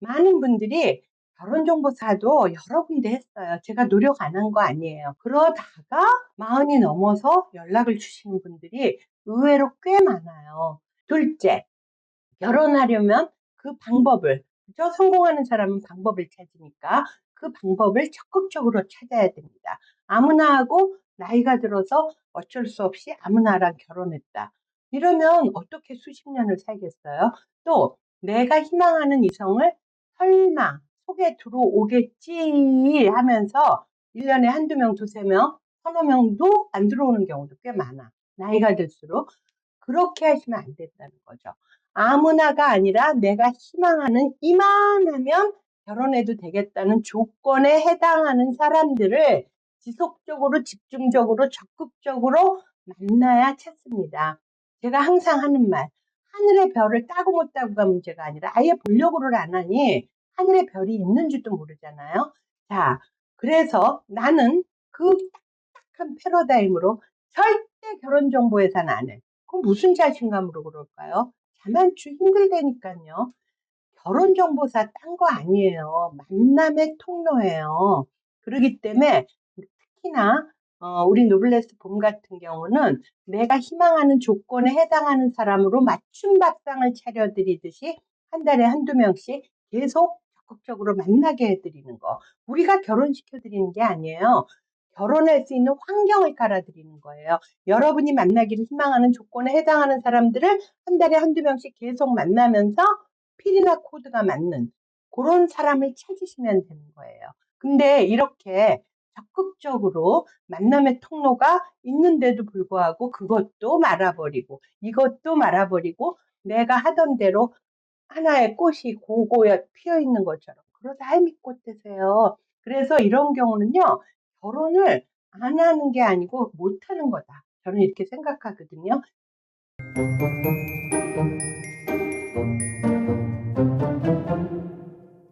많은 분들이 결혼정보사도 여러 군데 했어요. 제가 노력 안 한 거 아니에요. 그러다가 마흔이 넘어서 연락을 주시는 분들이 의외로 꽤 많아요. 둘째, 결혼하려면 그 방법을, 그죠? 성공하는 사람은 방법을 찾으니까 그 방법을 적극적으로 찾아야 됩니다. 아무나 하고 나이가 들어서 어쩔 수 없이 아무나랑 결혼했다. 이러면 어떻게 수십 년을 살겠어요? 또 내가 희망하는 이성을 설마 속에 들어오겠지 하면서 1년에 한두 명, 두세 명, 서너 명도 안 들어오는 경우도 꽤 많아. 나이가 들수록. 그렇게 하시면 안 된다는 거죠. 아무나가 아니라 내가 희망하는 이만하면 결혼해도 되겠다는 조건에 해당하는 사람들을 지속적으로, 집중적으로, 적극적으로 만나야 찾습니다. 제가 항상 하는 말, 하늘의 별을 따고 못 따고가 문제가 아니라 아예 보려고를 안 하니 하늘의 별이 있는 줄도 모르잖아요. 자, 그래서 나는 그 딱딱한 패러다임으로 절대 결혼 정보 회사는 안 해. 그럼 무슨 자신감으로 그럴까요? 자만추 힘들다니까요. 결혼정보사 딴 거 아니에요. 만남의 통로예요. 그렇기 때문에 특히나 어, 우리 노블레스 봄 같은 경우는 내가 희망하는 조건에 해당하는 사람으로 맞춤 밥상을 차려드리듯이 한 달에 한두 명씩 계속 적극적으로 만나게 해드리는 거. 우리가 결혼시켜드리는 게 아니에요. 결혼할 수 있는 환경을 깔아드리는 거예요. 여러분이 만나기를 희망하는 조건에 해당하는 사람들을 한 달에 한두 명씩 계속 만나면서 필이나 코드가 맞는 그런 사람을 찾으시면 되는 거예요. 근데 이렇게 적극적으로 만남의 통로가 있는데도 불구하고 그것도 말아버리고 이것도 말아버리고 내가 하던 대로 하나의 꽃이 고고에 피어 있는 것처럼 그러다 할미꽃 되세요. 그래서 이런 경우는요 결혼을 안 하는 게 아니고 못 하는 거다. 저는 이렇게 생각하거든요.